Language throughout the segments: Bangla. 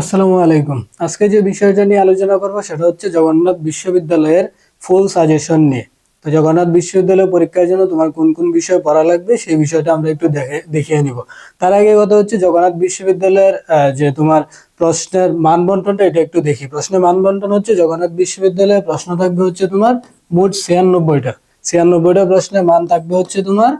আসসালামু আলাইকুম। আজকে যে বিষয়টা নিয়ে আলোচনা করব সেটা হচ্ছে জগন্নাথ বিশ্ববিদ্যালয়ের ফুল সাজেশন নিয়ে। তো জগন্নাথ বিশ্ববিদ্যালয় পরীক্ষার জন্য তোমার কোন কোন বিষয় পড়া লাগবে সেই বিষয়টা আমরা একটু দেখে, দেখিয়ে নিব। তার আগে কথা হচ্ছে জগন্নাথ বিশ্ববিদ্যালয়ের যে তোমার প্রশ্নের মান বন্টনটা এটা একটু দেখি। প্রশ্নের মান বন্টন হচ্ছে জগন্নাথ বিশ্ববিদ্যালয়ে প্রশ্ন থাকবে হচ্ছে তোমার মোট ছিয়ানব্বইটা। ছিয়ানব্বইটা প্রশ্নের মান থাকবে হচ্ছে তোমার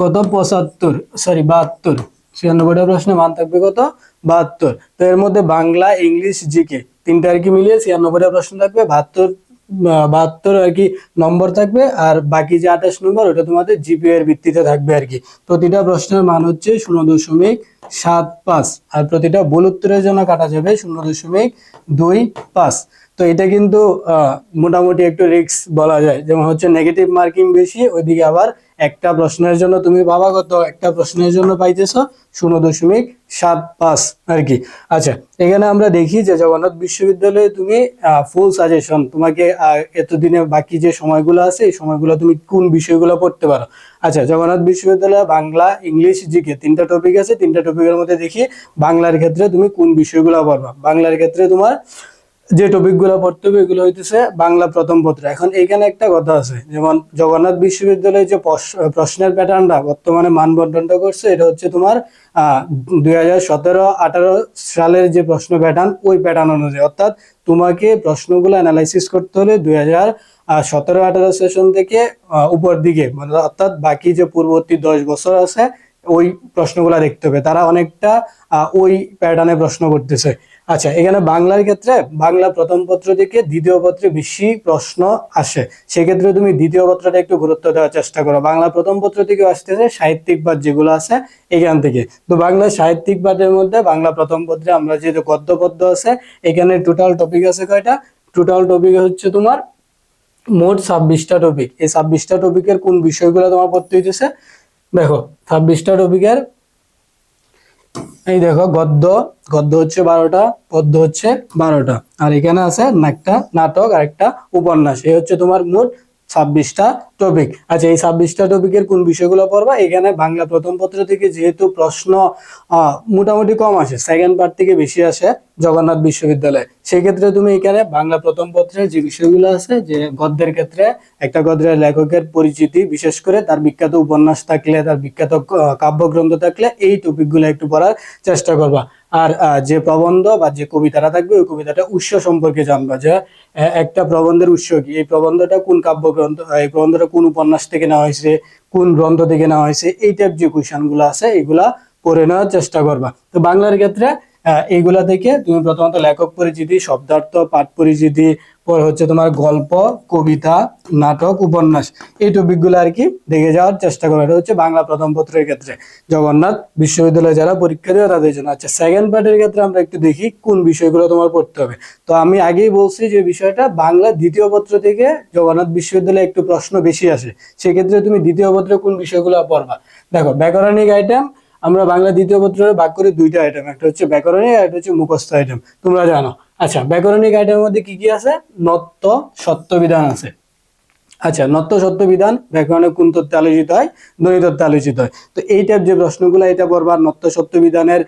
কত? পঁচাত্তর সরি বাহাত্তর। ছিয়ানব্বইটা প্রশ্নের মান থাকবে কত? বাহাত্তর। তো এর মধ্যে বাংলা, ইংলিশ, জিকে। তিনটা আর কি মিলিয়ে ছিয়ানব্বইটা প্রশ্ন থাকবে, বাহাত্তর বাহাত্তর আর কি নম্বর থাকবে, আর বাকি যে আঠাশ নম্বর, ওটা তোমাদের জিপিএ এর ভিত্তিতে থাকবে আর কি। প্রতিটা প্রশ্নের মান হচ্ছে শূন্য দশমিক সাত পাঁচ, আর প্রতিটা ভুল উত্তরের জন্য কাটা যাবে শূন্য দশমিক দুই পাঁচ। তো এটা কিন্তু মোটামুটি একটু রিস্ক বলা যায়। যেমন হচ্ছে নেগেটিভ মার্কিং বেশি, ওইদিকে আবার একটা প্রশ্নের জন্য তুমি বাবা কত? একটা প্রশ্নের জন্য পাইতেছ শূন্য দশমিক সাত পাঁচ আর কি। আচ্ছা এখানে আমরা দেখি যে জগন্নাথ বিশ্ববিদ্যালয়ে তুমি ফুল সাজেশন তোমাকে এতদিনে বাকি যে সময়গুলো আছে, এই সময়গুলো তুমি কোন বিষয়গুলো পড়তে পারো? আচ্ছা জগন্নাথ বিশ্ববিদ্যালয়ে বাংলা, ইংলিশ, জিকে তিনটা টপিক আছে। তিনটা টপিকের মধ্যে দেখি বাংলার ক্ষেত্রে তুমি কোন বিষয়গুলো পড়বা? বাংলার ক্ষেত্রে তোমার যে টপিকগুলো পড়তে হবে, এগুলো হইতেছে বাংলা প্রথম পত্র। এখন এইখানে একটা কথা আছে, যেমন জগন্নাথ বিশ্ববিদ্যালয়ে যে প্রশ- প্রশ্নের প্যাটার্নটা বর্তমানে মানবন্টনটা করছে, এটা হচ্ছে তোমার দুই হাজার সতেরো, আঠারো সালের যে প্রশ্ন প্যাটার্ন ওই প্যাটার্ন অনুযায়ী। অর্থাৎ তোমাকে প্রশ্নগুলো অ্যানালাইসিস করতে হলে দুই হাজার সতেরো, আঠারো সেশন থেকে উপর দিকে মানে অর্থাৎ বাকি যে পূর্ববর্তী দশ বছর আছে, ওই প্রশ্নগুলো দেখতে হবে। তারা অনেকটা ওই প্যাটার্নে প্রশ্ন করতেছে। আচ্ছা এখানে বাংলার ক্ষেত্রে বাংলা প্রথম পত্র থেকে দ্বিতীয় পত্রে বেশি প্রশ্ন আসে। সেক্ষেত্রে তুমি দ্বিতীয় পত্রটা একটু গুরুত্ব দেওয়ার চেষ্টা করো। বাংলা প্রথম পত্র থেকে আসতেছে সাহিত্যিক পাঠ যেগুলো আছে এখান থেকে। তো বাংলা সাহিত্যিক পাঠের মধ্যে বাংলা প্রথম পত্রে আমরা যে গদ্য পদ্য আছে, এখানে টোটাল টপিক আছে কয়টা? টোটাল টপিক হচ্ছে তোমার মোট ছাব্বিশটা টপিক এই ছাব্বিশটা টপিকের কোন বিষয়গুলো তোমার পড়তে হইতেছে? দেখো, ছাব্বিশটা টপিকের এই দেখো, গদ্য গদ্য হচ্ছে বারোটা, পদ্য হচ্ছে বারোটা। আর এখানে আছে একটা নাটক আর একটা উপন্যাস। এই হচ্ছে তোমার মোট ছাব্বিশটা টপিক আচ্ছা এই ছাব্বিশটা টপিকের কোন বিষয়গুলো পড়বা? এখানে বাংলা প্রথম পত্র থেকে যেহেতু প্রশ্ন মোটামুটি কম আসে সেকেন্ড পার্ট থেকে বেশি আসে জগন্নাথ বিশ্ববিদ্যালয়ে। সেক্ষেত্রে তুমি এখানে বাংলা প্রথম পত্রের যে বিষয়গুলো আছে, যে গদ্যের ক্ষেত্রে, একটা গদ্যের লেখকের পরিচিতি, বিশেষ করে তার বিখ্যাত উপন্যাস থাকলে, তার বিখ্যাত কাব্যগ্রন্থ থাকলে, এই টপিকগুলো একটু পড়ার চেষ্টা করবা। আর যে প্রবন্ধ বা যে কবিতাটা থাকবে, ওই কবিতাটা উৎস সম্পর্কে জানবা যে একটা প্রবন্ধের উৎস কি? এই প্রবন্ধটা কোন কাব্যগ্রন্থ, এই প্রবন্ধটা কোন উপন্যাস থেকে নেওয়া হয়েছে, কোন গ্রন্থ থেকে নেওয়া হয়েছে, এই টাইপ যে কোয়েশনগুলো আছে, এগুলা পড়ে নেওয়ার চেষ্টা করবা। তো বাংলার ক্ষেত্রে এইগুলা থেকে তুমি প্রথমত লেখক পরিচিতি, শব্দার্থ, পাঠ পরিচিতি, পর হচ্ছে তোমার গল্প, কবিতা, নাটক, উপন্যাস, এই টপিকগুলো আর কি দেখে যাওয়ার চেষ্টা করো। এটা হচ্ছে বাংলা প্রথম পত্রের ক্ষেত্রে। জগন্নাথ বিশ্ববিদ্যালয়ে যারা পরীক্ষা দেবে তাদের জন্য। আচ্ছা সেকেন্ড পার্টের ক্ষেত্রে আমরা একটু দেখি কোন বিষয়গুলো তোমার পড়তে হবে। তো আমি আগেই বলছি যে বিষয়টা বাংলা দ্বিতীয় পত্র থেকে জগন্নাথ বিশ্ববিদ্যালয়ে একটু প্রশ্ন বেশি আসে। সেক্ষেত্রে তুমি দ্বিতীয় পত্রে কোন বিষয়গুলো পড়বা? দেখো, ব্যাকরণিক আইটেম আমরা বাংলা দ্বিতীয় পত্রে ভাগ করি দুইটা আইটেম একটা হচ্ছে ব্যাকরণিক আর একটা হচ্ছে মুখস্থ আইটেম তোমরা জানো। আচ্ছা ব্যাকরণিক আইটেমের মধ্যে কি কি আছে? নত্য সত্যবিধান আছে। আচ্ছা নত্য সত্য বিধান, ব্যাকরণে কোন তত্ত্বে আলোচিত হয়? ধ্বনি তথ্যে আলোচিত হয়। তো এই টাইপ যে প্রশ্নগুলো, এটা পড়বা, নত্য সত্য বিধানের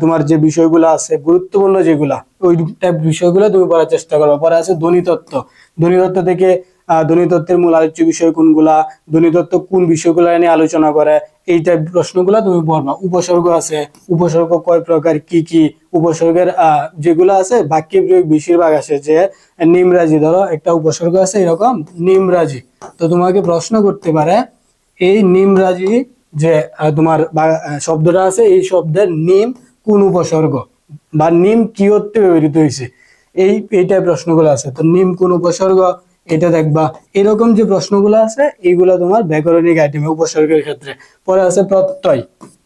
তোমার যে বিষয়গুলো আছে, গুরুত্বপূর্ণ যেগুলা, ওই টাইপ বিষয়গুলো তুমি পড়ার চেষ্টা করো পরে আছে ধ্বনি তত্ত্ব। ধ্বনি তত্ত্ব থেকে আহ, ধ্বনি মূল আলোচ্য বিষয় কোনগুলা ধ্বনিতত্ত্ব কোন বিষয়গুলো নিয়ে আলোচনা করে এই টাইপ প্রশ্নগুলো তুমি পড়বা। উপসর্গ আছে উপসর্গ কয় প্রকার কি কি? উপসর্গের যেগুলো আছে বাক্যে প্রয়োগ বেশিরভাগ আসে যে নিমরাজি ধরো একটা উপসর্গ আছে এরকম নিমরাজি। তো তোমাকে প্রশ্ন করতে পারে এই নিমরাজি যে তোমার শব্দটা আছে এই শব্দের নিম কোন উপসর্গ? বা নিম কি ব্যবহৃত হয়েছে? এই এইটাই প্রশ্নগুলো আছে। তো নিম কোন উপসর্গ? এটা দেখবা। এরকম যে প্রশ্নগুলো আছে এইগুলো তোমার ব্যাকরণিক আইটেমে উপসর্গের ক্ষেত্রে। পরে আছে প্রত্যয়।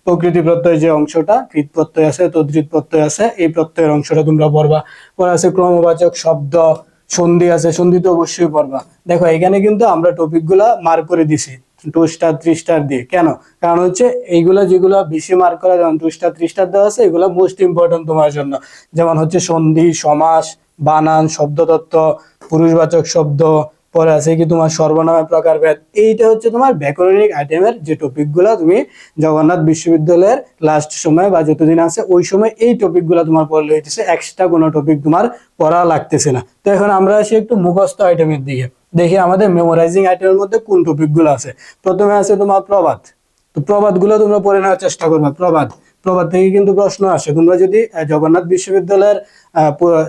প্রকৃতি প্রত্যয় যে অংশটা, কৃত প্রত্যয় আছে তদ্রিত প্রত্যয় আছে, এই প্রত্যয়ের অংশটা তোমরা পড়বা। পরে আছে ক্রমবাচক শব্দ, সন্ধি আছে, সন্ধি তো অবশ্যই পড়বা। দেখো, এখানে কিন্তু আমরা টপিকগুলা মার্ক করে দিছি টু স্টার থ্রি স্টার দিয়ে। কেন? কারণ হচ্ছে এইগুলা যেগুলো বেশি মার্ক করা, যেমন টু স্টার থ্রি স্টার দেওয়া আছে, এগুলো মোস্ট ইম্পর্টেন্ট তোমার জন্য। যেমন হচ্ছে সন্ধি, সমাস বানান, শব্দতত্ত্ব, পুরুষবাচক শব্দ, পরে আছে কি তোমার সর্বনামের প্রকারভেদ এইটা হচ্ছে তোমার ব্যাকরণিক আইটেমের যে টপিকগুলো তুমি জগন্নাথ বিশ্ববিদ্যালয়ের লাস্ট সময় বা যতদিন আছে, ওই সময় এই টপিকগুলো তোমার পড়লে হইতেছে এক্সট্রা কোনো টপিক তোমার পড়া লাগতেছে না। তো এখন আমরা আসি একটু মুখস্থ আইটেমের দিকে। দেখি আমাদের মেমোরাইজিং আইটেমের মধ্যে কোন টপিকগুলো আছে। প্রথমে আছে তোমার প্রবাদ। তো প্রবাদগুলো তোমরা পড়ে নেওয়ার চেষ্টা করবে, প্রবাদ। প্রবাদ থেকে কিন্তু প্রশ্ন আসে। তোমরা যদি জগন্নাথ বিশ্ববিদ্যালয়ের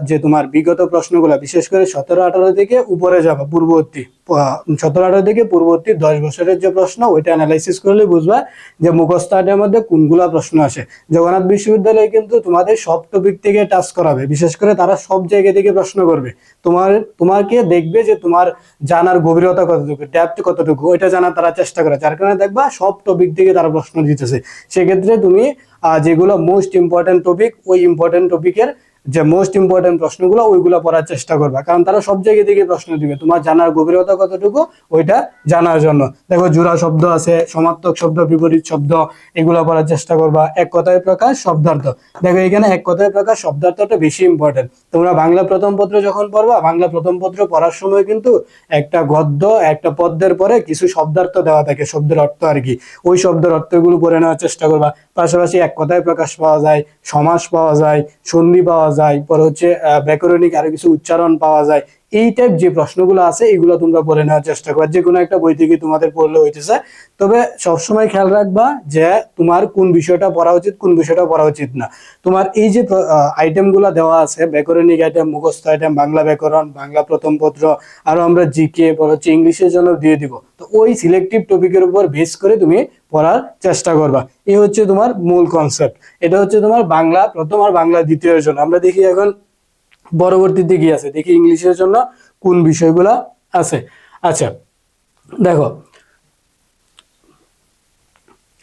যে তোমার বিগত প্রশ্নগুলো, বিশেষ করে সতেরো, আঠারো থেকে উপরে যাবা পূর্ববর্তী সতেরো, আঠারো থেকে পূর্ববর্তী দশ বছরের যে প্রশ্ন, ওইটা অ্যানালাইসিস করলে বুঝবা যে মুখস্থ আটের মধ্যে কোনগুলা প্রশ্ন আসে। জগন্নাথ বিশ্ববিদ্যালয়ে কিন্তু তোমাদের সব টপিক থেকে টাচ করাবে, বিশেষ করে তারা সব জায়গা থেকে প্রশ্ন করবে। তোমার, তোমাকে দেখবে যে তোমার জানার গভীরতা কতটুকু ডেপথ কতটুকু, ওইটা জানার তারা চেষ্টা করে যার কারণে দেখবা সব টপিক থেকে তারা প্রশ্ন দিতেছে। সেক্ষেত্রে তুমি যেগুলো মোস্ট ইম্পর্টেন্ট টপিক ওই ইম্পর্টেন্ট টপিকের যে মোস্ট ইম্পর্টেন্ট প্রশ্নগুলো ওইগুলো পড়ার চেষ্টা করবা। কারণ তারা সব জায়গা থেকে প্রশ্ন দিবে, তোমার জানার গভীরতা কতটুকু ওইটা জানার জন্য। দেখো, জোড়া শব্দ আছে সমার্থক শব্দ, বিপরীত শব্দ, এগুলো পড়ার চেষ্টা করবা। এক কথায় প্রকাশ, শব্দার্থ। দেখো, এখানে এক কথায় প্রকাশ, শব্দার্থটা বেশি ইম্পর্টেন্ট তোমরা বাংলা প্রথম পত্র যখন পড়বা, বাংলা প্রথম পত্র পড়ার সময় কিন্তু একটা গদ্য, একটা পদ্যের পরে কিছু শব্দার্থ দেওয়া থাকে, শব্দের অর্থ আর কি। ওই শব্দের অর্থগুলো পড়ে নেওয়ার চেষ্টা করবা। পাশাপাশি এক কথায় প্রকাশ পাওয়া যায়, সমাস পাওয়া যায়, সন্ধি পাওয়া যায় পরে হচ্ছে ব্যাকরণিক আরও কিছু উচ্চারণ পাওয়া যায়, এই টাইপ যে প্রশ্নগুলো আছে, এগুলো তোমরা পড়ে নেওয়ার চেষ্টা করবা যে কোনো একটা বই থেকে তোমাদের পড়লে হইতেছে। তবে সবসময় খেয়াল রাখবা যে তোমার কোন বিষয়টা পড়া উচিত, কোন বিষয়টা পড়া উচিত না। তোমার এই যে আইটেমগুলো দেওয়া আছে, ব্যাকরণিক আইটেম মুখস্থ আইটেম বাংলা ব্যাকরণ, বাংলা প্রথম পত্র, আরও আমরা জিকে, পর হচ্ছে ইংলিশের জন্য দিয়ে দিব। তো ওই সিলেক্টিভ টপিকের উপর বেস করে তুমি পড়ার চেষ্টা করবা। এই হচ্ছে তোমার মূল কনসেপ্ট এটা হচ্ছে তোমার বাংলা, প্রথম আর বাংলা দ্বিতীয়ের জন্য। আমরা দেখি এখন পরবর্তীতে কি আছে? দেখি ইংলিশের জন্য কোন বিষয়গুলো আছে। আচ্ছা দেখো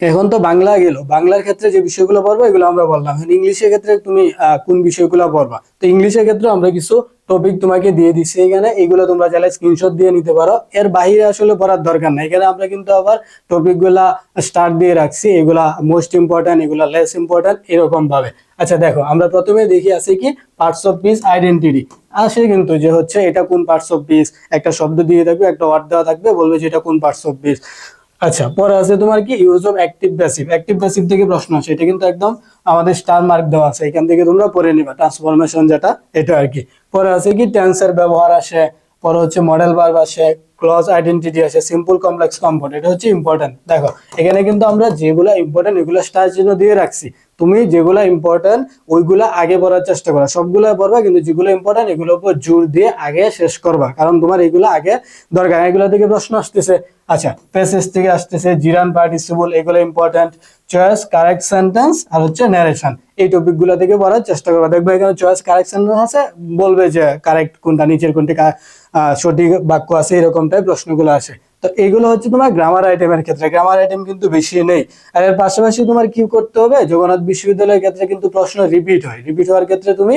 এখন তো বাংলা গেল। বাংলার ক্ষেত্রে যে বিষয়গুলো পড়বা, এগুলো আমরা বললাম। এখন ইংলিশের ক্ষেত্রে তুমি কোন বিষয়গুলো পড়বা? তো ইংলিশের ক্ষেত্রে আমরা কিছু টপিক তোমাকে দিয়ে দিচ্ছি এখানে। এগুলো তোমরা চাইলে স্ক্রিনশট দিয়ে নিতে পারো। এর বাইরে আসলে পড়ার দরকার নাই। এখানে আমরা কিন্তু আবার টপিকগুলা স্টার্ট দিয়ে রাখছি। এগুলা মোস্ট ইম্পর্টেন্ট এগুলা লেস ইম্পর্ট্যান্ট এরকম ভাবে আচ্ছা দেখো, আমরা প্রথমে দেখি আছে কি? পার্টস অফ পিস আইডেন্টিটি আসে কিন্তু যে হচ্ছে এটা কোন পার্টস অফ পিস একটা শব্দ দিয়ে থাকবে, একটা ওয়ার্ড দেওয়া থাকবে, বলবে যে এটা কোন পার্টস অফ পিস আচ্ছা পরে আছে তোমার কি use of active passive active passive থেকে প্রশ্ন আছে এটা কিন্তু একদম আমাদের স্টার মার্ক দেওয়া আছে, এখান থেকে তোমরা পড়ে নিবা ট্রান্সফরমেশন যেটা, এটা আর কি। পরে আছে কি টেন্সের ব্যবহার আসে, পরে হচ্ছে মডেল ভার্ব আসে ক্লজ আইডেন্টিটি আসে সিম্পল কমপ্লেক্স কম্পাউন্ড এটা হচ্ছে ইম্পর্টেন্ট দেখো, এখানে কিন্তু আমরা যেগুলো ইম্পর্টেন্ট এগুলো স্টার চিহ্ন দিয়ে রাখছি। তুমি যেগুলো ইম্পর্টেন্ট ওইগুলা আগে পড়ার চেষ্টা করো। সবগুলো পড়বা, কিন্তু যেগুলো ইম্পর্টেন্ট এগুলোর উপর জোর দিয়ে আগে শেষ করবা। কারণ তোমার এগুলো আগে দরকার। এগুলো থেকে প্রশ্ন আসতেছে আচ্ছা প্যাসেজ থেকে আসতেছে জিরান পার্টিসিপল এগুলো ইম্পর্টেন্ট চয়েস কারেক্ট সেন্টেন্স আর হচ্ছে ন্যারেশন এই টপিকগুলো থেকে পড়ার চেষ্টা করবা। দেখবে এখানে চয়েস কারেক্ট সেন্টেন্স আছে, বলবে যে কারেক্ট কোনটা, নিচের কোনটি সঠিক বাক্য আছে, এরকম টাইপ প্রশ্নগুলো আসে। তো এগুলো হচ্ছে তোমার গ্রামার আইটেমের ক্ষেত্রে। গ্রামার আইটেম কিন্তু বেশি নেই। আর এর পাশাপাশি তোমার কি করতে হবে? জগন্নাথ বিশ্ববিদ্যালয়ের ক্ষেত্রে কিন্তু প্রশ্ন রিপিট হয়। রিপিট হওয়ার ক্ষেত্রে তুমি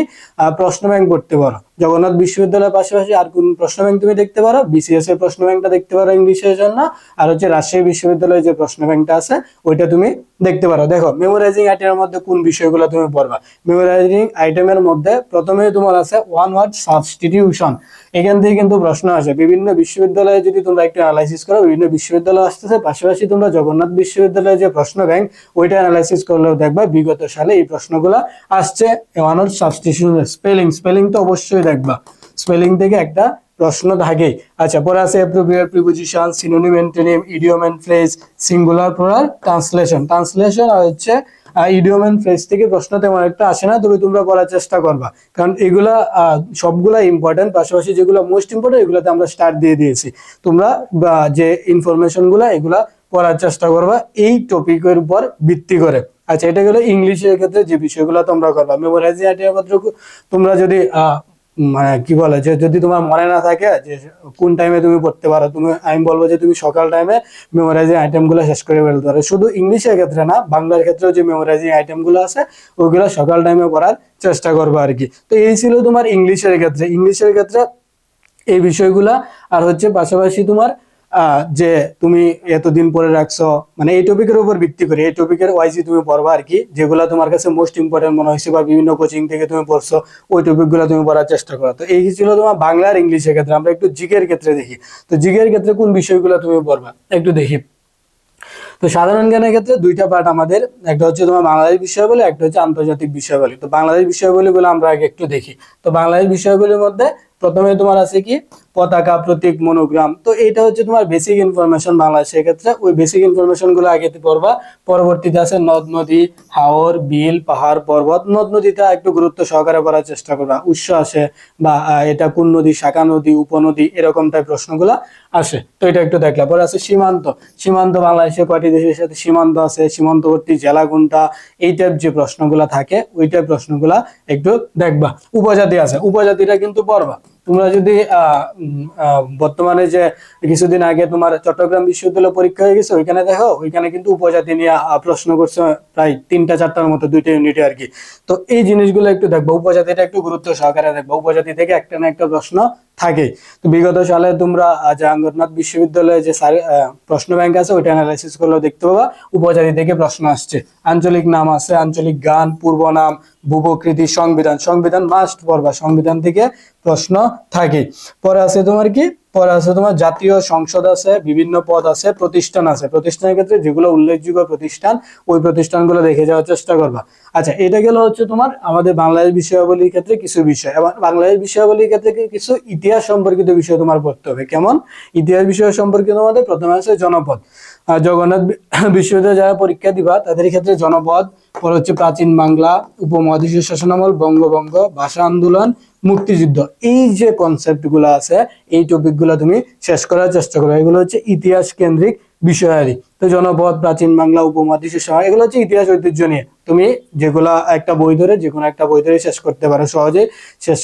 প্রশ্ন ব্যাংক করতে পারো। জগন্নাথ বিশ্ববিদ্যালয়ের পাশাপাশি আর কোন প্রশ্ন ব্যাংক তুমি দেখতে পারো? বিসিএস এর প্রশ্ন ব্যাংকটা দেখতে পারো ইংলিশের জন্য। আর হচ্ছে রাজশাহী বিশ্ববিদ্যালয়ের যে প্রশ্ন ব্যাংকটা আছে, ওইটা তুমি দেখতে পারো। দেখো মেমোরাইজিং আইটেমের মধ্যে কোন বিষয়গুলো তুমি পড়বা? মেমোরাইজিং আইটেমের মধ্যে প্রথমে তোমার আছে ওয়ান ওয়ার্ড সাবস্টিটিউশন এখান থেকে কিন্তু প্রশ্ন আসে। বিভিন্ন বিশ্ববিদ্যালয়ে যদি তোমরা একটু অ্যানালাইসিস করো, বিভিন্ন বিশ্ববিদ্যালয় আসতেছে, পাশাপাশি তোমরা জগন্নাথ বিশ্ববিদ্যালয়ের যে প্রশ্ন ব্যাংক ওইটা অ্যানালাইসিস করলেও দেখবা বিগত সালে এই প্রশ্নগুলো আসছে। One word substitution spelling spelling তো অবশ্যই দেখবা স্পেলিং থেকে একটা প্রশ্ন থাকেই। আচ্ছা পরে আছে appropriate preposition synonym antonym idiom and phrase singular plural translation translation আর হচ্ছে ইডিয়ম এন্ড ফ্রেজ থেকে প্রশ্ন তেমন একটা আসে না, তবে তোমরা পড়ার চেষ্টা করবা। কারণ এগুলা সবগুলা ইম্পর্টেন্ট পাশাপাশি যেগুলো মোস্ট ইম্পর্টেন্ট এগুলোতে আমরা স্টার্ট দিয়ে দিয়েছি। তোমরা যে ইনফরমেশনগুলা, এগুলা পড়ার চেষ্টা করবা এই টপিকের উপর ভিত্তি করে। আচ্ছা এটা গেলো ইংলিশের ক্ষেত্রে যে বিষয়গুলো তোমরা করবা। মেমোরাইজিং আইটেম তোমরা যদি মানে কি বলে, যে যদি তোমার মনে না থাকে যে কোন টাইমে তুমি পড়তে পারো, তুমি, আমি বলব যে তুমি সকাল টাইমে মেমোরাইজিং আইটেমগুলো শেষ করে ফেলতে পারো। শুধু ইংলিশের ক্ষেত্রে না, বাংলার ক্ষেত্রেও যে মেমোরাইজিং আইটেমগুলো আছে ওইগুলো সকাল টাইমে পড়ার চেষ্টা করব আর কি। তো এই ছিল তোমার ইংলিশের ক্ষেত্রে। ইংলিশের ক্ষেত্রে এই বিষয়গুলা আর হচ্ছে পাশাপাশি তোমার যে তুমি এতদিন পরে রাখছো মানে এই টপিকের উপর ভিত্তি করে, এই টপিকের ওয়াইজি তুমি পড়বা আর কি, যেগুলো তোমার কাছে মোস্ট ইম্পর্টেন্ট মনে হয়েছে বা বিভিন্ন কোচিং থেকে তুমি পড়ছো, ওই টপিকগুলো তুমি পড়ার চেষ্টা করো। তো এই ছিল তোমার বাংলা আর ইংলিশের ক্ষেত্রে, আমরা একটু জিকের ক্ষেত্রে দেখি। তো জিকের ক্ষেত্রে কোন বিষয়গুলো তুমি পড়বা? একটু দেখি। তো সাধারণ জ্ঞানের ক্ষেত্রে দুইটা পার্ট আমাদের, একটা হচ্ছে তোমার বাংলাদেশ বিষয়াবলী, একটা হচ্ছে আন্তর্জাতিক বিষয়াবলী। তো বাংলাদেশ বিষয়াবলী গুলো আমরা আগে একটু দেখি। তো বাংলাদেশ বিষয়াবলীর মধ্যে প্রথমে তোমার আছে কি পতাকা, প্রতীক, মনোগ্রাম। তো এটা হচ্ছে তোমার বেসিক ইনফরমেশন বাংলাদেশের ক্ষেত্রে। ওই বেসিক ইনফরমেশনগুলো আগে পড়বা। পরবর্তীতে আছে নদ, নদী, হাওর, বিল, পাহাড়, পর্বত। নদ, নদীটা একটু গুরুত্ব সহকারে পড়ার চেষ্টা করবা। উৎস আসে বা এটা কোন নদী, শাখা নদী, উপনদী, এরকম টাইপ প্রশ্নগুলো আসে। তো এটা একটু দেখলা। পরে আছে সীমান্ত। সীমান্ত বাংলাদেশের কয়টি দেশের সাথে সীমান্ত আছে? সীমান্তবর্তী জেলা কোনটা? এই টাইপ যে প্রশ্নগুলা থাকে, ওই টাইপ প্রশ্নগুলা একটু দেখবা। উপজাতি আছে। উপজাতিটা কিন্তু পড়বা। তোমরা যদি বর্তমানে যে কিছুদিন আগে তোমার চট্টগ্রাম বিশ্ববিদ্যালয় পরীক্ষা হয়ে গেছে, ওইখানে দেখো, ওইখানে কিন্তু উপজাতি নিয়ে প্রশ্ন করছে প্রায় তিনটা চারটার মতো, দুইটা ইউনিটে আর কি। তো এই জিনিসগুলো একটু দেখব, উপজাতিটা একটু গুরুত্ব সহকারে দেখব, উপজাতি থেকে একটা না একটা প্রশ্ন থাকে তো বিগত সালে তোমরা জাহাঙ্গীরনাথ বিশ্ববিদ্যালয়ে যে প্রশ্ন ব্যাংক আছে, ওইটা অ্যানালাইসিস করলেও দেখতে পাবা, উপজাতি থেকে প্রশ্ন আসছে। আঞ্চলিক নাম আছে, আঞ্চলিক গান, পূর্ব নাম, ভূপকৃতি, সংবিধান। সংবিধান মাস্ট পড়বা, সংবিধান থেকে প্রশ্ন থাকে পরে আছে তোমার কি? পরে আছে তোমার, জাতীয় সংসদ আছে, বিভিন্ন পদ আছে, প্রতিষ্ঠান আছে। প্রতিষ্ঠানের ক্ষেত্রে যেগুলো উল্লেখযোগ্য প্রতিষ্ঠান, ওই প্রতিষ্ঠানগুলো দেখে যাওয়ার চেষ্টা করবা। আচ্ছা এটা গেল হচ্ছে তোমার আমাদের বাংলাদেশ বিষয়াবলীর ক্ষেত্রে কিছু বিষয়। এবং বাংলাদেশ বিষয়াবলীর ক্ষেত্রে কিছু ইতিহাস সম্পর্কিত বিষয় তোমার পড়তে হবে? কেমন? ইতিহাস বিষয় সম্পর্কিত আমাদের প্রথমে আছে জনপদ। জগন্নাথ বিশ্ববিদ্যালয়ে যারা পরীক্ষা দিবা, তাদের ক্ষেত্রে জনপদ, পরে হচ্ছে প্রাচীন বাংলা, উপমহাদেশীয় শাসনামল, বঙ্গভঙ্গ, ভাষা আন্দোলন মুক্তিযুদ্ধ। এই যে কনসেপ্টগুলো আছে, এই টপিকগুলো তুমি শেষ করার চেষ্টা করো। এগুলো হচ্ছে ইতিহাস কেন্দ্রিক বিষয়াদি। তো জনপদ, প্রাচীন বাংলা উপমহাদেশীয় সহ এগুলো হচ্ছে ইতিহাস ঐতিহ্য নিয়ে। তুমি যেগুলা একটা বই ধরে যে কোনো একটা বই ধরে শেষ করতে পারো সহজে শেষ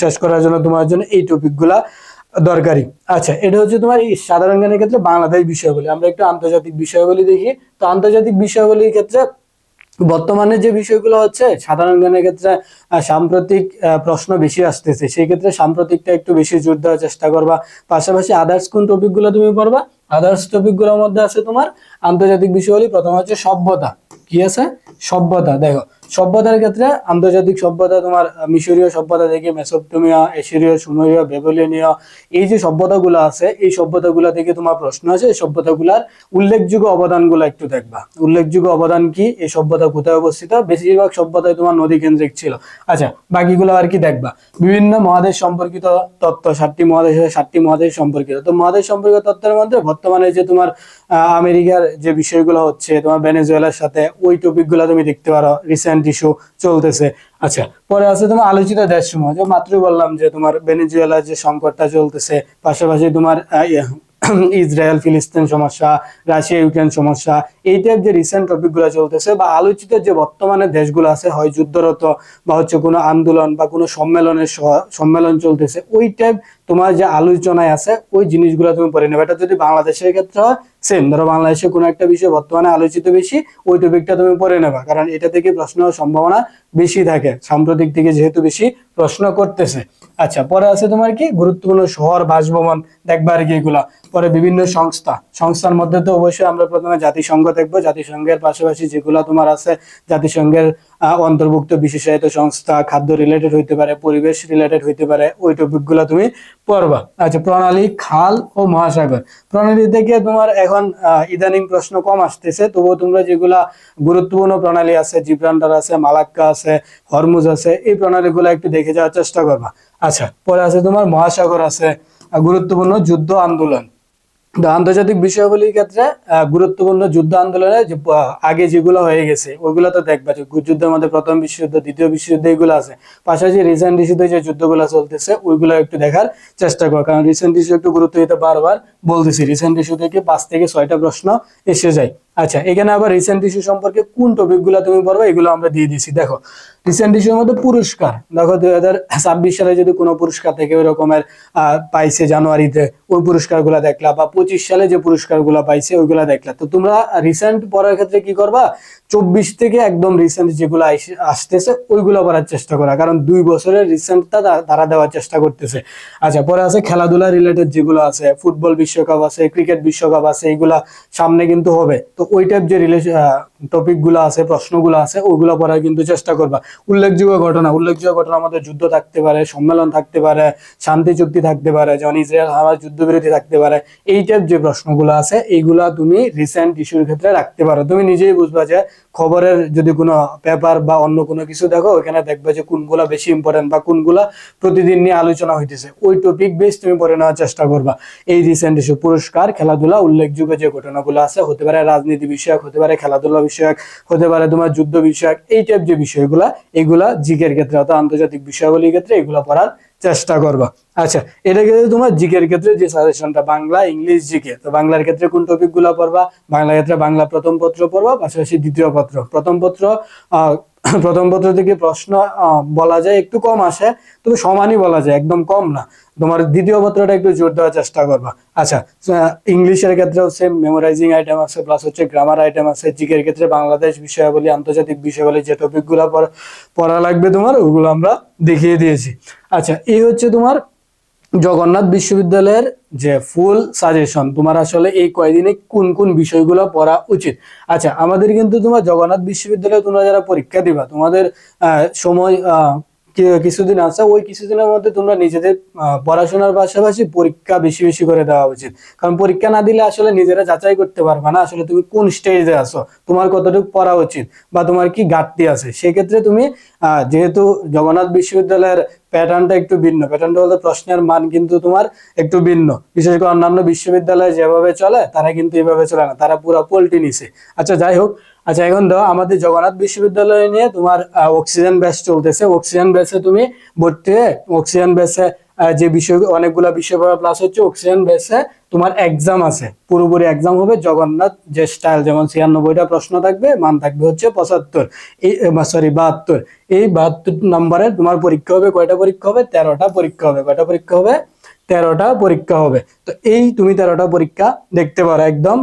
শেষ করার জন্য তোমার জন্য এই টপিকগুলা দরকারি। আচ্ছা এটা হচ্ছে তোমার এই সাধারণ জ্ঞানের ক্ষেত্রে বাংলাদেশ বিষয়গুলি আমরা একটু আন্তর্জাতিক বিষয়গুলি দেখি। তো আন্তর্জাতিক বিষয়গুলির ক্ষেত্রে বর্তমানে যে বিষয়গুলো হচ্ছে, সাধারণ জ্ঞানের ক্ষেত্রে সাম্প্রতিক প্রশ্ন বেশি আসতেছে। সেই ক্ষেত্রে সাম্প্রতিকটা একটু বেশি জোর দেওয়ার চেষ্টা করবা। পাশাপাশি আদার্স কোন টপিকগুলো তুমি পড়বা? আদার্স টপিকগুলোর মধ্যে আছে তোমার আন্তর্জাতিক বিষয়গুলি প্রথম হচ্ছে সভ্যতা। কি আছে? সভ্যতা। দেখো, সভ্যতার ক্ষেত্রে আন্তর্জাতিক সভ্যতা তোমার মিশরীয় সভ্যতা থেকে মেসোপটেমিয়া এশিরীয় সুমেরীয়, বেবলিনীয়, এই যে সভ্যতাগুলো আছে, এই সভ্যতাগুলো থেকে তোমার প্রশ্ন আছে, এই সভ্যতাগুলার উল্লেখযোগ্য অবদানগুলো একটু দেখবা। উল্লেখযোগ্য অবদান কি? এই সভ্যতা কোথায় অবস্থিত? বেশিরভাগ সভ্যতায় তোমার নদী কেন্দ্রিক ছিল। আচ্ছা বাকিগুলো আর কি দেখবা? বিভিন্ন মহাদেশ সম্পর্কিত তত্ত্ব, সাতটি মহাদেশের সাতটি মহাদেশ সম্পর্কিত। তো মহাদেশ সম্পর্কিত তত্ত্বের মধ্যে বর্তমানে যে তোমার আমেরিকার যে বিষয়গুলো হচ্ছে তোমার ভেনেজুয়েলার সাথে ওই টপিকগুলো তুমি দেখতে পারো রিসেন্ট ইস্যু চলতেছে। আচ্ছা পরে আছে তোমার আলোচিত দেশসমূহ। যে মাত্রই বললাম যে তোমার ভেনেজুয়েলার যে সংকটটা চলতেছে, পাশাপাশি তোমার ইসরায়েল, ফিলিস্তিন সমস্যা, রাশিয়া, ইউক্রেন সমস্যা, এই টাইপ যে রিসেন্ট টপিকগুলো চলতেছে বা আলোচিত যে বর্তমানে দেশগুলো আছে, হয় যুদ্ধরত বা হচ্ছে কোনো আন্দোলন বা কোনো সম্মেলনের সম্মেলন চলতেছে, ওই টাইপ তোমার যে আলোচনায় আছে, ওই জিনিসগুলো তুমি পড়ে নেবে। এটা যদি বাংলাদেশের ক্ষেত্রে হয় সেম ধরো বাংলাদেশে কোনো একটা বিষয় বর্তমানে আলোচিত বেশি, ওই টপিকটা তুমি পড়ে নেবা। কারণ এটা থেকে প্রশ্ন সম্ভাবনা বেশি থাকে, সাম্প্রতিক দিকে যেহেতু বেশি প্রশ্ন করতেছে। আচ্ছা পরে আছে তোমার কি? গুরুত্বপূর্ণ শহর বাসভবন দেখবা আর কি এগুলা? পরে বিভিন্ন সংস্থা, সংস্থার মধ্যে তো অবশ্যই আমরা প্রথমে জাতিসংঘ দেখব। জাতিসংঘের পাশাপাশি যেগুলা তোমার আছে, জাতিসংঘের অন্তর্ভুক্ত বিশেষায়িত সংস্থা, খাদ্য রিলেটেড হইতে পারে, পরিবেশ রিলেটেড হইতে পারে, ওই টপিকগুলা তুমি পড়বা। আচ্ছা প্রণালী, খাল ও মহাসাগর। প্রণালী থেকে তোমার এখন ইদানিং প্রশ্ন কম আসতেছে, তবুও তোমরা যেগুলা গুরুত্বপূর্ণ প্রণালী আছে, জিব্রান্ডার আছে, মালাক্কা আছে হরমুজ আছে, এই প্রণালীগুলো একটু দেখে যাওয়ার চেষ্টা করবা। আচ্ছা পরে আছে তোমার মহাসাগর আছে গুরুত্বপূর্ণ যুদ্ধ আন্দোলন। আন্তর্জাতিক বিষয়াবলীর ক্ষেত্রে গুরুত্বপূর্ণ যুদ্ধ আন্দোলনে আগে যেগুলো হয়ে গেছে, ওইগুলো তো দেখবা যে, যুদ্ধের মধ্যে প্রথম বিশ্বযুদ্ধ, দ্বিতীয় বিশ্বযুদ্ধ, এগুলো আছে। পাশাপাশি রিসেন্ট ইস্যুতে যে যুদ্ধগুলো চলতেছে, ওইগুলো একটু দেখার চেষ্টা করো, কারণ রিসেন্ট ইস্যু একটু গুরুত্ব দিতে বারবার বলতেছি। রিসেন্ট ইস্যু থেকে পাঁচ থেকে ছয়টা প্রশ্ন এসে যায়। আচ্ছা এখানে আবার রিসেন্ট ইস্যু সম্পর্কে কোন টপিকগুলো তুমি পড়বে, এগুলো আমরা দিয়ে দিছি। দেখো রিসেন্ট ইস্যুর মধ্যে পুরস্কার। দেখো, দুই হাজার ছাব্বিশ সালে যদি কোনো পুরস্কার থেকে ওই রকমের পাইছে জানুয়ারিতে, ওই পুরস্কারগুলা দেখলা, বা পঁচিশ সালে যে পুরস্কারগুলা পাইছে, ওইগুলা দেখলা। তো তোমরা রিসেন্ট পড়ার ক্ষেত্রে কি করবা? চব্বিশ থেকে একদম রিসেন্ট যেগুলো আসতেছে, ওইগুলো করার চেষ্টা করা। কারণ দুই বছরের রিসেন্টটা তারা দেওয়ার চেষ্টা করতেছে। আচ্ছা পরে আছে খেলাধুলা রিলেটেড যেগুলো আছে ফুটবল বিশ্বকাপ আছে ক্রিকেট বিশ্বকাপ আছে, এগুলা সামনে কিন্তু হবে। তো ওই টাইপ যে রিলেশন টপিকগুলো আছে, প্রশ্নগুলো আছে, ওইগুলো পড়ার কিন্তু চেষ্টা করবা। উল্লেখযোগ্য ঘটনা উল্লেখযোগ্য ঘটনা আমাদের যুদ্ধ থাকতে পারে, সম্মেলন থাকতে পারে, শান্তি চুক্তি থাকতে পারে, যেমন ইসরায়েল হামাস যুদ্ধবিরতি থাকতে পারে, এই টাইপ যে প্রশ্নগুলো আছে এইগুলা তুমি রিসেন্ট ইস্যুর ক্ষেত্রে রাখতে পারো। তুমি নিজেই বুঝবা যে খবরের যদি কোনো পেপার বা অন্য কোনো কিছু দেখো ওখানে দেখবে যে কোনগুলা বেশি ইম্পর্টেন্ট বা কোনগুলা প্রতিদিন নিয়ে আলোচনা হইতেছে। ওই টপিক বেস তুমি পড়ে নেওয়ার চেষ্টা করবা। এই রিসেন্ট ইস্যু পুরস্কার, খেলাধুলা, উল্লেখযোগ্য যে ঘটনাগুলো আছে, হতে পারে রাজনীতি বিষয়ক, হতে পারে খেলাধুলা বিষয়ক, হতে পারে তোমার যুদ্ধ বিষয়ক, এই টাইপ যে বিষয়গুলা, এগুলা জিকের ক্ষেত্রে অর্থাৎ আন্তর্জাতিক বিষয়াবলীর ক্ষেত্রে এগুলো পড়ার চেষ্টা করবা। আচ্ছা এটা কিন্তু তোমার জিকের ক্ষেত্রে যে সাজেশনটা বাংলা ইংলিশ জিকে তো বাংলার ক্ষেত্রে কোন টপিকগুলা পড়বা? বাংলার ক্ষেত্রে বাংলা প্রথম পত্র পড়বা পাশাপাশি দ্বিতীয় পত্র। প্রথম পত্র আহ, প্রথম পত্র থেকে প্রশ্ন বলা যায়, একটু কম আসে, তবে সমানই বলা যায়, একদম কম না। তোমার দ্বিতীয় পত্রটা একটু জোর দেওয়ার চেষ্টা করবা। আচ্ছা ইংলিশের ক্ষেত্রেও সেম মেমোরাইজিং আইটেম আছে প্লাস হচ্ছে গ্রামার আইটেম আছে জিকের ক্ষেত্রে বাংলাদেশ বিষয়াবলী, আন্তর্জাতিক বিষয়াবলী যে টপিকগুলো পড়া লাগবে তোমার, ওগুলো আমরা দেখিয়ে দিয়েছি। আচ্ছা এই হচ্ছে তোমার জগন্নাথ বিশ্ববিদ্যালয়ের যে ফুল সাজেশন তোমার আসলে এই কয়দিনে কোন কোন বিষয়গুলো পড়া উচিত? আচ্ছা আমাদের কিন্তু তোমার জগন্নাথ বিশ্ববিদ্যালয়ে তোমরা যারা পরীক্ষা দিবা, তোমাদের সময় কিছুদিন আছে, ওই কিছুদিনের মধ্যে তোমরা নিজেদের পড়াশোনার পাশাপাশি পরীক্ষা বেশি বেশি করে দেওয়া উচিত। কারণ পরীক্ষা না দিলে আসলে নিজেরা যাচাই করতে পারবে না, আসলে তুমি কোন স্টেজে আছো? তোমার কতটুকু পড়া উচিত বা তোমার কি ঘাটতি আছে? সেক্ষেত্রে তুমি যেহেতু জগন্নাথ বিশ্ববিদ্যালয়ের প্যাটার্নটা একটু ভিন্ন প্যাটার্নটা বলতে প্রশ্নের মান কিন্তু তোমার একটু ভিন্ন। বিশেষ করে অন্যান্য বিশ্ববিদ্যালয়ে যেভাবে চলে, তারা কিন্তু এভাবে চলে না, তারা পুরো পোল্টি নিছে আচ্ছা যাই হোক আচ্ছা এখন দাও আমাদের জগন্নাথ বিশ্ববিদ্যালয় নিয়ে তোমার অক্সিজেন ব্যাচ চলতেছে। অক্সিজেন ব্যাচে তুমি ভর্তি হয়ে অক্সিজেন ব্যাচে যে বিষয়, অনেকগুলা বিষয় প্লাস হচ্ছে অক্সিজেন ব্যাচে তোমার এক্সাম আছে। পুরোপুরি এক্সাম হবে জগন্নাথ যে স্টাইল যেমন ছিয়ানব্বইটা প্রশ্ন থাকবে, মান থাকবে হচ্ছে পঁচাত্তর। এই সরি বাহাত্তর। এই বাহাত্তর নম্বরে তোমার পরীক্ষা হবে, কয়টা পরীক্ষা হবে? তেরোটা পরীক্ষা হবে। কয়টা পরীক্ষা হবে? তেরোটা পরীক্ষা হবে। তো এই তুমি তেরোটা পরীক্ষা দেখতে পারো একদম।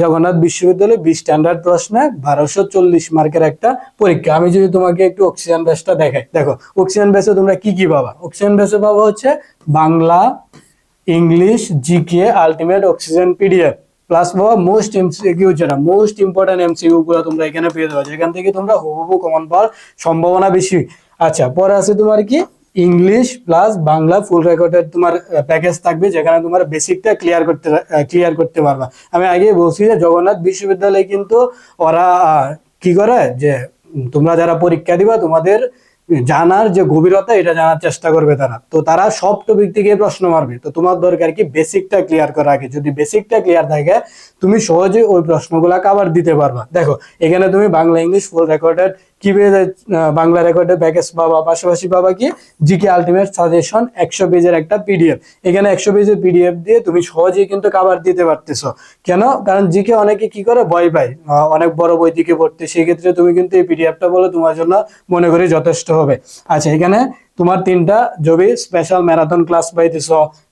জগন্নাথ বিশ্ববিদ্যালয়ে বিশ স্ট্যান্ডার্ড প্রশ্নে বারোশো চল্লিশ মার্কের একটা পরীক্ষা। আমি যদি তোমাকে একটু অক্সিজেন ব্যাচটা দেখাই। দেখো অক্সিজেন ব্যাচে তোমরা কি কি পাবা? অক্সিজেন ব্যাচে পাবা হচ্ছে Bangla, English GK ultimate oxygen PDF plus বাবা মোস্ট এমসিকিউ যেটা মোস্ট ইম্পর্টেন্ট এমসিকিউ গুলো তোমরা এখানে পেয়ে যাবে। যেখান থেকে তোমরা হুবহু কমন পাওয়ার সম্ভাবনা বেশি। আচ্ছা পরে আছে তোমার কি? ইংলিশ প্লাস বাংলা ফুল রেকর্ডের তোমার প্যাকেজ থাকবে যেখানে তোমার বেসিকটা ক্লিয়ার করতে ক্লিয়ার করতে পারবা। আমি আগে বলছি যে জগন্নাথ বিশ্ববিদ্যালয়ে কিন্তু ওরা কি করে যে তোমরা যারা পরীক্ষা দিবা, তোমাদের জানার যে গভীরতা, এটা জানার চেষ্টা করবে তারা। তো তারা সব টপিক থেকে প্রশ্ন মারবে। তো তোমার দরকার কি বেসিকটা ক্লিয়ার করা আগে। যদি বেসিকটা ক্লিয়ার থাকে, তুমি সহজে ওই প্রশ্নগুলা কাভার দিতে পারবা। দেখো, এখানে তুমি বাংলা ইংলিশ ফুল রেকর্ডেড কি পেয়ে যায়, আহ, বাংলা রেকর্ডের প্যাকেজ পাবা পাশাপাশি পাবা কি জিকে আলটিমেট সাজেশন একশো পেজের একটা পিডিএফ এখানে একশো পেজের পিডিএফ দিয়ে তুমি সহজেই কিন্তু কাভার দিতে কেন? কারণ জিকে অনেকে কি করে? ভয় পায়। অনেক বড় বই দিকে পড়তে। সেই ক্ষেত্রে তুমি কিন্তু এই পিডিএফটা বলে তোমার জন্য মনে করি যথেষ্ট হবে। আচ্ছা এখানে তোমার তিনটা জবি স্পেশাল ম্যারাথন ক্লাস পাইতেছ।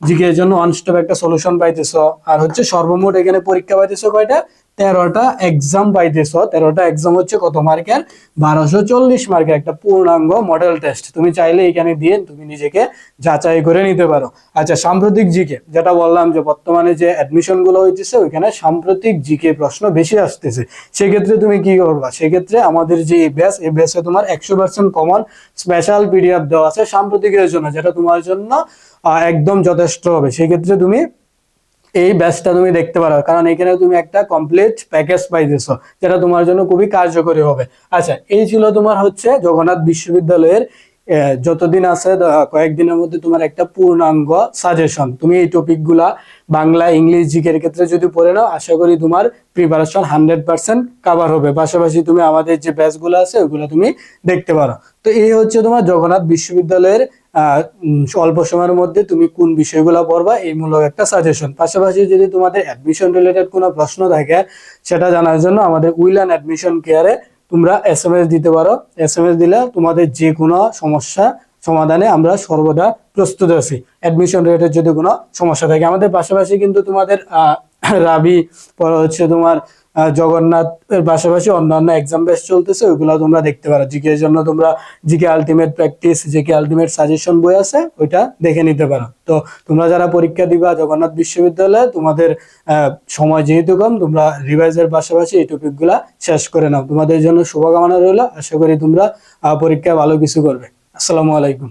জিকে এর জন্য ওয়ান স্টপ একটা সলিউশন পাইতেছ। আর হচ্ছে সর্বমোট এখানে পরীক্ষা পাইতেছ কয়টা? তেরোটা এক্সাম পাইতেছ তেরোটা এক্সাম হচ্ছে কত মার্কের বারোশো চল্লিশ মার্কের একটা পূর্ণাঙ্গ মডেল টেস্ট তুমি চাইলে এখানে দিয়ে তুমি নিজেকে যাচাই করে নিতে পারো। আচ্ছা সাম্প্রতিক জিকে যেটা বললাম যে বর্তমানে যে অ্যাডমিশনগুলো হইতেছে, ওইখানে সাম্প্রতিক জিকে প্রশ্ন বেশি আসতেছে। সেক্ষেত্রে তুমি কি করবা? সেক্ষেত্রে আমাদের যে এই ব্যাস এই ব্যাসে তোমার একশো পার্সেন্ট কমন স্পেশাল পিডিএফ দেওয়া আছে সাম্প্রতিকের জন্য, যেটা তোমার জন্য একদম যথেষ্ট হবে। সেক্ষেত্রে তুমি এই ব্যাচটা তুমি দেখতে পারো। কারণ এখানে তুমি একটা কমপ্লিট প্যাকেজ পাইতেছো, যেটা তোমার জন্য খুবই কার্যকরী হবে। আচ্ছা এই ছিল তোমার হচ্ছে জগন্নাথ বিশ্ববিদ্যালয়ের যতদিন আছে কয়েকদিনের মধ্যে তোমার একটা পূর্ণাঙ্গ সাজেশন তুমি এই টপিকগুলা বাংলা, ইংলিশ জিকের ক্ষেত্রে যদি পড়ে নাও, আশা করি তোমার প্রিপারেশন হান্ড্রেড পার্সেন্ট কাভার হবে। পাশাপাশি তুমি আমাদের যে ব্যাচগুলো আছে ওইগুলো তুমি দেখতে পারো। তো এই হচ্ছে তোমার জগন্নাথ বিশ্ববিদ্যালয়ের অল্প সময়ের মধ্যে তুমি কোন বিষয়গুলো পড়বা এই মূলক একটা সাজেশন পাশাপাশি যদি তোমাদের অ্যাডমিশন রিলেটেড কোনো প্রশ্ন থাকে, সেটা জানার জন্য আমাদের উইল অ্যান্ড অ্যাডমিশন কেয়ারে তোমরা এস এম এস দিতে পারো। এস এম এস দিলে তোমাদের যে কোনো সমস্যা সমাধানে আমরা সর্বদা প্রস্তুত আছি। অ্যাডমিশন রিলেটেড যদি কোনো সমস্যা থাকে। আমাদের পাশাপাশি কিন্তু তোমাদের রাবি, পরে হচ্ছে তোমার আহ, জগন্নাথের পাশাপাশি অন্যান্য এক্সাম বেস চলতেছে ওইগুলো তোমরা দেখতে পারো। জিকে এর জন্য তোমরা GK ultimate practice GK ultimate suggestion বই আছে ওইটা দেখে নিতে পারো। তো তোমরা যারা পরীক্ষা দিবা জগন্নাথ বিশ্ববিদ্যালয়ে তোমাদের সময় যেহেতু কম তোমরা রিভাইজের পাশাপাশি এই টপিকগুলা শেষ করে নাও। তোমাদের জন্য শুভকামনা রইল। আশা করি তোমরা পরীক্ষায় ভালো কিছু করবে। আসসালামু আলাইকুম।